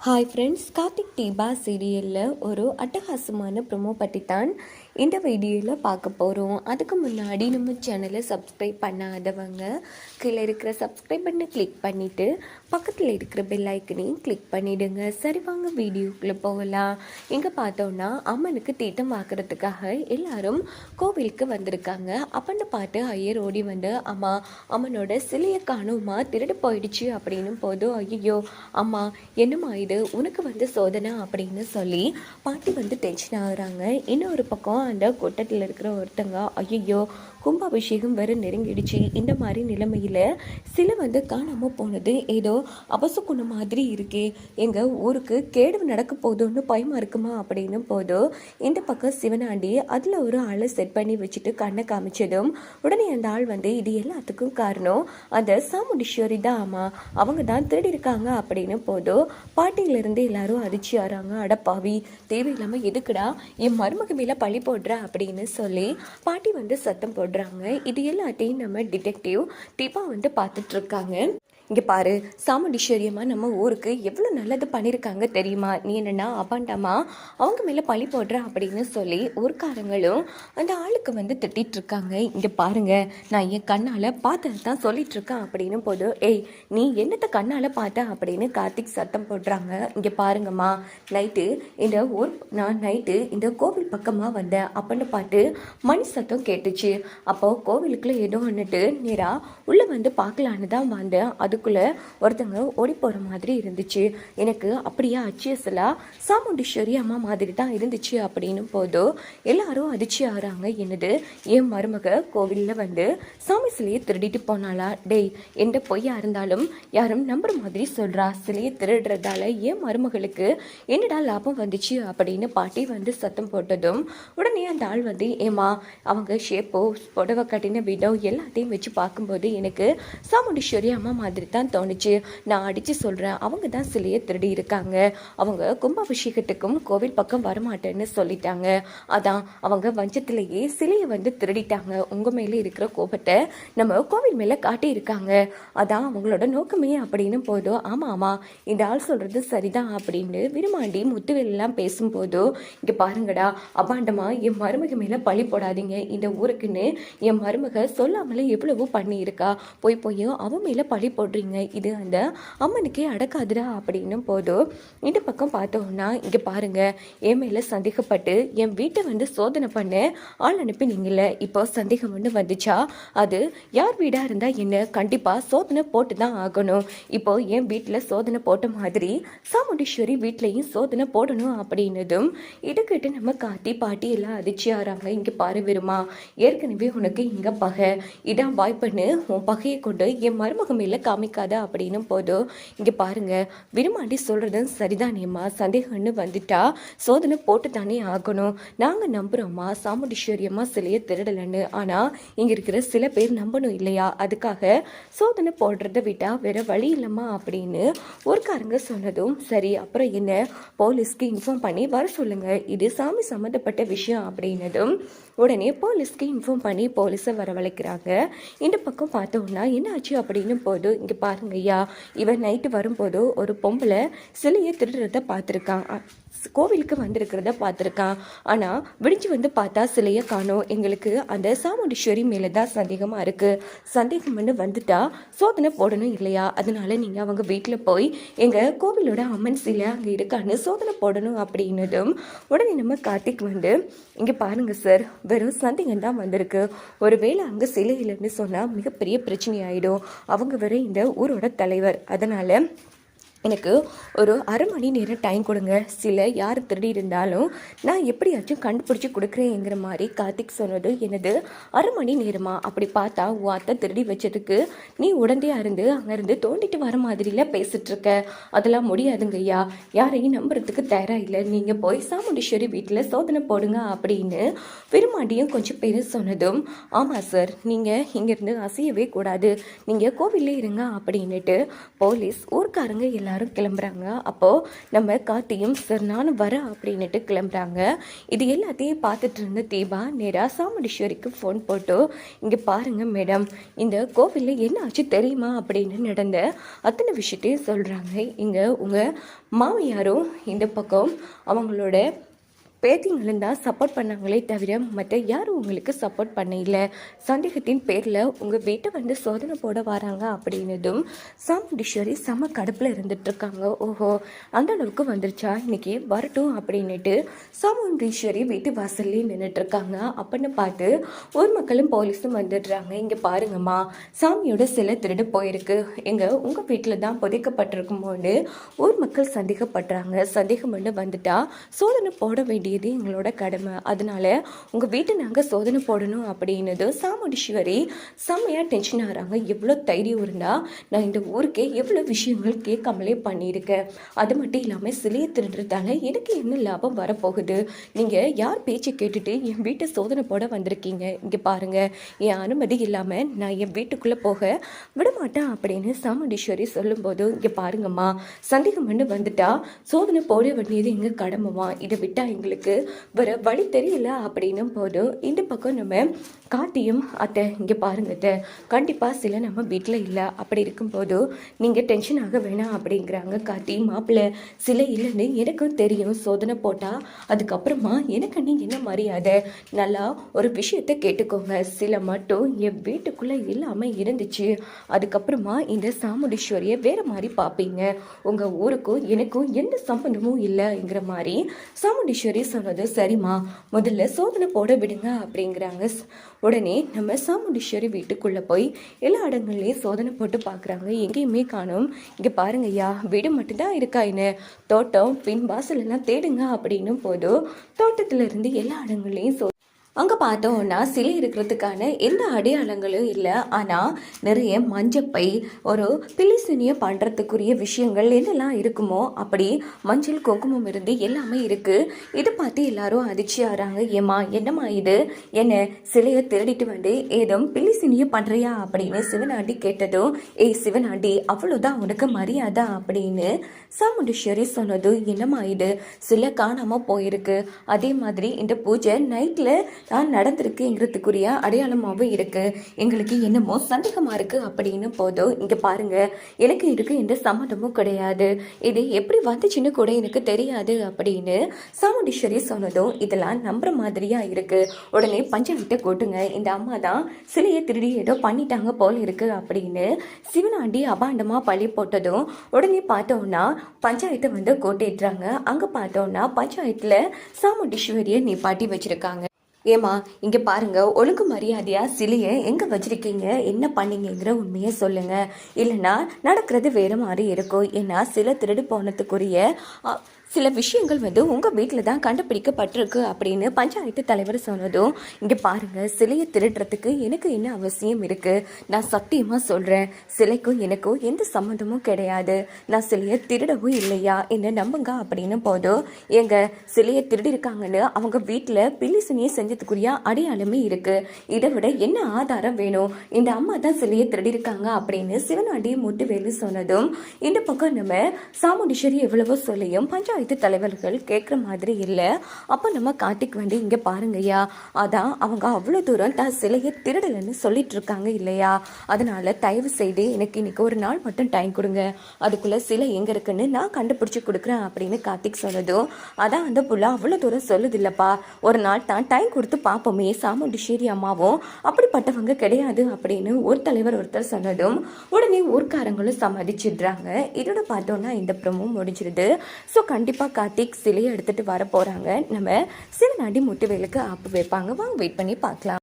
Hi friends Karthik Deepa சீரியலில் ஒரு அட்டகாசமான ப்ரொமோ பற்றி தான் இந்த வீடியோவில் பார்க்க போகிறோம் அதுக்கு முன்னாடி நம்ம சேனலை சப்ஸ்கிரைப் பண்ணாதவங்க கீழே இருக்கிற சப்ஸ்கிரைப் பண்ணி கிளிக் பண்ணிவிட்டு பக்கத்தில் இருக்கிற பெல் ஐக்கனையும் கிளிக் பண்ணிவிடுங்க சரி வாங்க வீடியோக்குள்ளே போகலாம். இங்கே பார்த்தோன்னா அம்மனுக்கு தீட்டம் பார்க்குறதுக்காக எல்லாரும் கோவிலுக்கு வந்திருக்காங்க. அப்பன்னு பார்த்து ஐயர் ஓடி வந்து அம்மா அம்மனோட சிலையை காணுமா? திருடு போயிடுச்சு. அப்படின்னு போதும் ஐயோ அம்மா என்னம்மா இது? உனக்கு வந்து சோதனை? அப்படின்னு சொல்லி பாட்டி வந்து டென்ஷன் ஆகுறாங்க. இன்னொரு பக்கம் அந்த கொட்டத்தில் இருக்கிற ஒருத்தங்க ஐயோ கும்பாபிஷேகம் வேறு நெருங்கிடுச்சு. இந்த மாதிரி நிலைமையில் சிலை வந்து காணாமல் போனது. ஏதோ அபசுக்குண மாதிரி இருக்கே. எங்கள் ஊருக்கு கேடு நடக்க போதும்னு பயமாக இருக்குமா அப்படின்னு போதும் இந்த பக்கம் சிவனாண்டி அதில் ஒரு ஆளை செட் பண்ணி வச்சுட்டு கண்ணை காமிச்சதும் உடனே அந்த ஆள் வந்து இது எல்லாத்துக்கும் காரணம். அந்த சாமுண்டீஸ்வரி தான் ஆமா. அவங்க தான் திருடி இருக்காங்க. அப்படின்னு போதும் பாட்டியிலிருந்து எல்லாரும் அதிர்ச்சி ஆறாங்க அடப்பாவி தேவையில்லாமல் எதுக்குடா? என் மருமக மேலே பழி போடுற அப்படின்னு சொல்லி பாட்டி வந்து சத்தம் போடுறாங்க. இது எல்லாத்தையும் நம்ம டிடெக்டிவ் தீபா வந்து பார்த்துட்ருக்காங்க இங்கே பாரு சாமுண்டீஸ்வரியம்மா நம்ம ஊருக்கு எவ்வளோ நல்லது பண்ணியிருக்காங்க தெரியுமா? நீ என்னென்னா அப்பாண்டாமா அவங்க மேலே பழி போடுற அப்படின்னு சொல்லி ஊர்க்காரங்களும் அந்த ஆளுக்கு வந்து திட்டிகிட்ருக்காங்க இங்கே பாருங்கள் நான் என் கண்ணால் பார்த்தது தான் சொல்லிகிட்ருக்கேன் அப்படின்னு போது ஏய் நீ என்னத்தை கண்ணால் பார்த்த? அப்படின்னு கார்த்திக் சத்தம் போடுறாங்க. இங்கே பாருங்கம்மா நைட்டு இந்த ஊர் நான் நைட்டு இந்த கோவில் பக்கமாக வந்தேன் அப்படின்னு பார்த்து மணி சத்தம் கேட்டுச்சு. அப்போது கோவிலுக்குள்ளே ஏதோ ஒன்றுட்டு நேராக உள்ளே வந்து பார்க்கலான்னு தான் வந்தேன். அதுக்குள்ளே ஒருத்தங்க ஓடி போகிற மாதிரி இருந்துச்சு. எனக்கு அப்படியே அச்சியஸலாக சாமுண்டீஸ்வரி அம்மா மாதிரி தான் இருந்துச்சு அப்படின்னு போதோ எல்லாரும் அதிர்ச்சி ஆகிறாங்க என்னது? என் மருமக கோவிலில் வந்து சாமி சிலையை திருடிட்டு போனாளா? டேய் எந்த பொய்யா இருந்தாலும் யாரும் நம்புற மாதிரி சொல்கிறா சிலையை திருடுறதால என் மருமகளுக்கு என்னடா லாபம் வந்துச்சு அப்படின்னு பாட்டி வந்து சத்தம் போட்டதும் உடனே அந்த ஆள் வந்து ஏமா அவங்க ஷேப்போ புடவை கட்டின விதம் எல்லாத்தையும் வச்சு பார்க்கும்போது எனக்கு சாமுண்டீஸ்வரி அம்மா மாதிரி தான் தோணுச்சு. நான் அடித்து சொல்கிறேன் அவங்க தான் சிலையை திருடி இருக்காங்க. அவங்க கும்பாபிஷேகத்துக்கும் கோவில் பக்கம் வரமாட்டேன்னு சொல்லிட்டாங்க. அதான் அவங்க வஞ்சத்திலேயே சிலையை வந்து திருடிட்டாங்க. உங்கள் மேலே இருக்கிற கோபத்தை நம்ம கோவில் மேலே காட்டியிருக்காங்க. அதான் அவங்களோட நோக்கமே அப்படின்னு போதும் ஆமாம் ஆமாம் இந்த ஆள் சொல்கிறது சரிதான் அப்படின்னு விரும்பாண்டி முத்துவெல்லாம் பேசும்போதோ இங்கே பாருங்கடா அபாண்டமாக என் மருமக மேலே பழி போடாதீங்க. இந்த ஊருக்குன்னு என் மருமக சொல்லாமலே எவ்வளவோ பண்ணியிருக்கா. போய் போய் அவன் மேலே பழி போடுறீங்க இது அந்த அம்மனுக்கே அடக்காதுடா அப்படின்னும் போதும் இந்த பக்கம் பார்த்தோம்னா இங்கே பாருங்க என் மேலே சந்தேகப்பட்டு என் வீட்டை வந்து சோதனை பண்ண ஆள் அனுப்பினீங்கல்ல இப்போ சந்தேகம் ஒன்று வந்துச்சா? அது யார் வீடாக இருந்தால் என்ன? கண்டிப்பாக சோதனை போட்டு தான் ஆகணும். இப்போ என் வீட்டில் சோதனை போட்ட மாதிரி சாமுண்டீஸ்வரி வீட்லேயும் சோதனை போடணும் அப்படின்னதும் இதுக்கிட்ட நம்ம காத்தி பாட்டி எல்லாம் அதிர்ச்சி ஆறாங்க இங்கே பாரு விருமா ஏற்கனவே உனக்கு இங்கே பகை. இதான் வாய்ப்புன்னு உன் பகையை கொண்டு என் மருமக மேலே காமிக்காத அப்படின்னு போதும் இங்கே பாருங்கள் விரும்மாண்டி சொல்கிறது சரிதானேம்மா சந்தேகம்னு வந்துட்டா. சோதனை போட்டு தானே ஆகணும் நாங்கள் நம்புகிறோம்மா சாமுண்டீஸ்வரியம்மா சிலையை திருடலைன்னு. ஆனால் இங்கே இருக்கிற சில பேர் நம்பணும் இல்லையா? அதுக்காக சோதனை போடுறத விட்டால் வேற வழி இல்லைம்மா அப்படின்னு ஊர்க்காரங்க சொன்னதும் சரி. அப்புறம் என்ன? போலீஸ்க்கு இன்ஃபார்ம் பண்ணி வர சொல்லுங்கள் இது சாமி சம்மந்தப்பட்ட விஷயம் அப்படின்னதும் உடனே போலீஸ்க்கு இன்ஃபார்ம் பண்ணி போலீஸை வரவழைக்கிறாங்க. இந்த பக்கம் பார்த்தோம்னா என்ன ஆச்சு அப்படின்னு போது இங்கே பாருங்க ஐயா இவன் நைட்டு வரும்போது ஒரு பொம்பளை சிலையை திருடுறத பார்த்துருக்கான். கோவிலுக்கு வந்திருக்கிறத பார்த்துருக்கான். ஆனால் விடிஞ்சு வந்து பார்த்தா சிலையை காணும். எங்களுக்கு அந்த சாமுண்டீஸ்வரி மேலே தான் சந்தேகமாக இருக்குது சந்தேகம் பண்ணி வந்துட்டா சோதனை போடணும் இல்லையா? அதனால நீங்கள் அவங்க வீட்டில் போய் எங்கள் கோவிலோட அம்மன் சிலை அங்கே இருக்கான்னு சோதனை போடணும் அப்படின்னதும் உடனே நம்ம கார்த்திக் வந்து இங்கே பாருங்கள் சார் வெறும் சந்தேகம் தான் வந்திருக்கு. ஒருவேளை அங்கே சிலை இல்லைன்னு சொன்னால் மிகப்பெரிய பிரச்சனை ஆகிடும் அவங்க வேற இந்த ஊரோட தலைவர். அதனால் எனக்கு ஒரு அரை மணி நேரம் டைம் கொடுங்க. சில யார் திருடி இருந்தாலும் நான் எப்படியாச்சும் கண்டுபிடிச்சி கொடுக்குறேங்கிற மாதிரி கார்த்திக் சொன்னது எனது அரை மணி நேரமா? அப்படி பார்த்தா உன் அத்தை திருடி வச்சதுக்கு நீ உடனே இருந்து அங்கேருந்து தோண்டிட்டு வர மாதிரிலாம் பேசிட்டு அதெல்லாம் முடியாதுங்க ஐயா. யாரையும் நம்புறதுக்கு தயாராக இல்லை. நீங்கள் போய் சாமுண்டீஸ்வரி வீட்டில் சோதனை போடுங்க அப்படின்னு விரும்மாண்டியும் கொஞ்சம் பேர் சொன்னதும் ஆமாம் சார் நீங்கள் இங்கேருந்து அசையவே கூடாது. நீங்கள் கோவிலே இருங்க அப்படின்னுட்டு போலீஸ் ஊர்க்காரங்க எல்லாரும் எல்லாரும் கிளம்புறாங்க. அப்போது நம்ம கார்த்தியும் சார் நானும் வரேன் அப்படின்னுட்டு கிளம்புறாங்க. இது எல்லாத்தையும் பார்த்துட்டு இருந்த தீபா நேராக சாமுண்டீஸ்வரிக்கு ஃபோன் போட்டு இங்கே பாருங்க மேடம் இந்த கோவிலில் என்ன ஆச்சு தெரியுமா? அப்படின்னு நடந்த அத்தனை விஷயத்தையும் சொல்கிறாங்க இங்கே உங்கள் மாமியாரும் இந்த பக்கம் அவங்களோட பேத்திங்களும் தான் சப்போர்ட் பண்ணாங்களே தவிர மற்ற யாரும் உங்களுக்கு சப்போர்ட் பண்ணல சந்தேகத்தின் பேரில் உங்கள் வீட்டை வந்து சோதனை போட வராங்க அப்படின்னதும் சாமுண்டீஸ்வரி செம கடுப்பில் இருந்துட்டுருக்காங்க ஓஹோ அந்த அளவுக்கு வந்துருச்சா? இன்னைக்கு வரட்டும் அப்படின்னுட்டு சாமுண்டீஸ்வரி வீட்டு வாசல்லே நின்றுட்டுருக்காங்க அப்படின்னு பார்த்து ஊர் மக்களும் போலீஸும் வந்துடுறாங்க. இங்கே பாருங்கம்மா சாமியோட சிலை திருடு போயிருக்கு. எங்கள் உங்கள் வீட்டில் தான் புதைக்கப்பட்டிருக்கும் போது ஊர் மக்கள் சந்தேகப்படுறாங்க. சந்தேகம் பண்ணி வந்துட்டா சோதனை போட வேண்டியது எங்களோட கடமை. அதனால உங்கள் வீட்டை நாங்கள் சோதனை போடணும் அப்படின்னது சாமுடீஸ்வரி செம்மையாக டென்ஷன் ஆகிறாங்க. எவ்வளோ தைரியம் இருந்தால் நான் இந்த ஊருக்கே எவ்வளோ விஷயங்கள் கேட்காமலே பண்ணியிருக்கேன். அது மட்டும் இல்லாமல் சிலையை திருடுறதால எனக்கு என்ன லாபம் வரப்போகுது? நீங்கள் யார் பேச்சை கேட்டுட்டு என் வீட்டை சோதனை போட வந்திருக்கீங்க? இங்கே பாருங்கள் என் அனுமதி இல்லாமல் நான் என் வீட்டுக்குள்ளே போக விடமாட்டேன் அப்படின்னு சாமுண்டீஸ்வரி சொல்லும்போது இங்கே பாருங்கம்மா சந்தேகம் பண்ணி வந்துட்டா சோதனை போட வேண்டியது எங்கள் கடமைமா இதை விட்டால் எங்களுக்கு வர வழி தெரியல அப்படின்னும் போதும் இந்த பக்கம் நம்ம காட்டியும் அத்தை இங்கே பாருங்க அத்தை. கண்டிப்பாக சில நம்ம வீட்டில் இல்லை. அப்படி இருக்கும்போது நீங்கள் டென்ஷன் ஆக வேணாம் அப்படிங்கிறாங்க காட்டி மாப்பிள்ளை சிலை இல்லைன்னு எனக்கும் தெரியும். சோதனை போட்டால் அதுக்கப்புறமா எனக்கு நீ என்ன மரியாதை? நல்லா ஒரு விஷயத்தை கேட்டுக்கோங்க. சில மட்டும் என் வீட்டுக்குள்ளே இல்லாமல் இருந்துச்சு. அதுக்கப்புறமா இந்த சாமுண்டீஸ்வரியை வேறு மாதிரி பார்ப்பீங்க உங்கள் ஊருக்கும் எனக்கும் எந்த சம்பந்தமும் இல்லைங்கிற மாதிரி சாமுண்டீஸ்வரி சொன்னது சரிம்மா. முதல்ல சோதனை போட விடுங்க அப்படிங்கிறாங்க. உடனே நம்ம சாமுண்டீஸ்வரி வீட்டுக்குள்ளே போய் எல்லா இடங்கள்லையும் சோதனை போட்டு பார்க்குறாங்க எங்கேயுமே காணும். இங்கே பாருங்கய்யா வீடு மட்டும்தான் இருக்கா என்ன? தோட்டம் பின் வாசல் எல்லாம் தேடுங்க அப்படின்னும் போதும் தோட்டத்துல இருந்து எல்லா இடங்கள்லையும் சோ அங்கே பார்த்தோம்னா சிலை இருக்கிறதுக்கான எந்த அடையாளங்களும் இல்லை. ஆனால் நிறைய மஞ்சப்பை ஒரு பிலிசினியை பண்ணுறதுக்குரிய விஷயங்கள் என்னெல்லாம் இருக்குமோ அப்படி மஞ்சள் குங்குமம் இருந்து எல்லாமே இருக்குது இதை பார்த்து எல்லாரும் அதிர்ச்சி ஆகிறாங்க ஏம்மா என்னம்மா இது? என்ன சிலையை திருடிட்டு வந்து ஏதும் பிலிசினியை பண்ணுறியா அப்படின்னு சிவனாண்டி கேட்டதும் ஏய் சிவனாண்டி அவ்வளோதான் உனக்கு மரியாதை? அப்படின்னு சாமுண்டீஸ்வரி சொன்னதும் என்னம்மா இது? சிலை காணாமல் போயிருக்கு. அதே மாதிரி இந்த பூஜை நைட்டில் தான் நடந்திருக்குங்கிறதுக்குரிய அடையாளமாகவும் இருக்குது எங்களுக்கு என்னமோ சந்தேகமாக இருக்குது அப்படின்னு போதும் இங்கே பாருங்க. எனக்கு இதுக்கு எந்த சம்மந்தமும் கிடையாது. இது எப்படி வந்துச்சுன்னு கூட எனக்கு தெரியாது அப்படின்னு சாமுண்டீஸ்வரி சொன்னதும் இதெல்லாம் நம்புற மாதிரியாக இருக்குது உடனே பஞ்சாயத்தை கூட்டுங்க. இந்த அம்மா தான் சிலையை திருடி ஏதோ பண்ணிட்டாங்க போல் இருக்கு அப்படின்னு சிவனாண்டி அபாண்டமாக பழி போட்டதும் உடனே பார்த்தோம்னா பஞ்சாயத்தை வந்து கூட்டிடுறாங்க அங்கே பார்த்தோம்னா பஞ்சாயத்தில் சாமுண்டீஸ்வரியை நிப்பாட்டி வச்சுருக்காங்க. ஏமா இங்கே பாருங்கள் ஒழுங்கு மரியாதையாக சிலையை எங்கே வச்சிருக்கீங்க? என்ன பண்ணீங்கிற உண்மையை சொல்லுங்கள் இல்லைன்னா நடக்கிறது வேறு மாதிரி இருக்கும். ஏன்னா சிலை திருடு போனதுக்குரிய சில விஷயங்கள் வந்து உங்கள் வீட்டில் தான் கண்டுபிடிக்கப்பட்டிருக்கு அப்படின்னு பஞ்சாயத்து தலைவர் சொன்னதும் இங்கே பாருங்கள் சிலையை திருடுறதுக்கு எனக்கு என்ன அவசியம் இருக்குது நான் சத்தியமாக சொல்கிறேன் சிலைக்கும் எனக்கும் எந்த சம்மந்தமும் கிடையாது. நான் சிலையை திருடவும் இல்லையா? என்ன நம்புங்க? அப்படின்னு போதும் எங்க சிலையை திருடிருக்காங்கன்னு அவங்க வீட்டில் பில்லிசனியை செஞ்சதுக்குரிய அடையாளமே இருக்குது இதை விட என்ன ஆதாரம் வேணும்? இந்த அம்மா தான் சிலையை திருடிருக்காங்க அப்படின்னு அப்படின்னு சிவனாண்டி முட்டுவேலு சொன்னதும் இந்த பக்கம் நம்ம சாமுண்டீஸ்வரி எவ்வளவோ சொல்லியும் பஞ்சாயத்து தலைவர்கள் கேட்குற மாதிரி இல்லை. அப்போ நம்ம கார்த்திக் வந்து இங்கே பாருங்கய்யா அதான் அவங்க அவ்வளோ தூரம் தான் சிலையை திருடலைன்னு சொல்லிட்டு இருக்காங்க இல்லையா? அதனால தயவு செய்து எனக்கு இன்னைக்கு ஒரு நாள் மட்டும் டைம் கொடுங்க. அதுக்குள்ளே சிலை எங்கே இருக்குன்னு நான் கண்டுபிடிச்சி கொடுக்குறேன் அப்படின்னு கார்த்திக் சொன்னதும் அதான் அந்த புள்ள அவ்வளோ தூரம் சொல்லுது இல்லைப்பா. ஒரு நாள் தான் டைம் கொடுத்து பார்ப்போமே சாமுண்டிஷேரி அம்மாவும். அப்படிப்பட்டவங்க கிடையாது அப்படின்னு ஒரு தலைவர் ஒருத்தர் சொன்னதும் உடனே ஊர்க்காரங்களும் சம்மதிச்சிடுறாங்க. இதோட பார்த்தோன்னா இந்த ப்ரமோ முடிஞ்சிருது. ஸோ கண்டிப்பாக கார்த்திக் சிலையை எடுத்துட்டு வர போகிறாங்க நம்ம சிவநாடி முட்டுவேலுக்கு ஆப்பு வைப்பாங்க. வாங்க வெயிட் பண்ணி பார்க்கலாம்.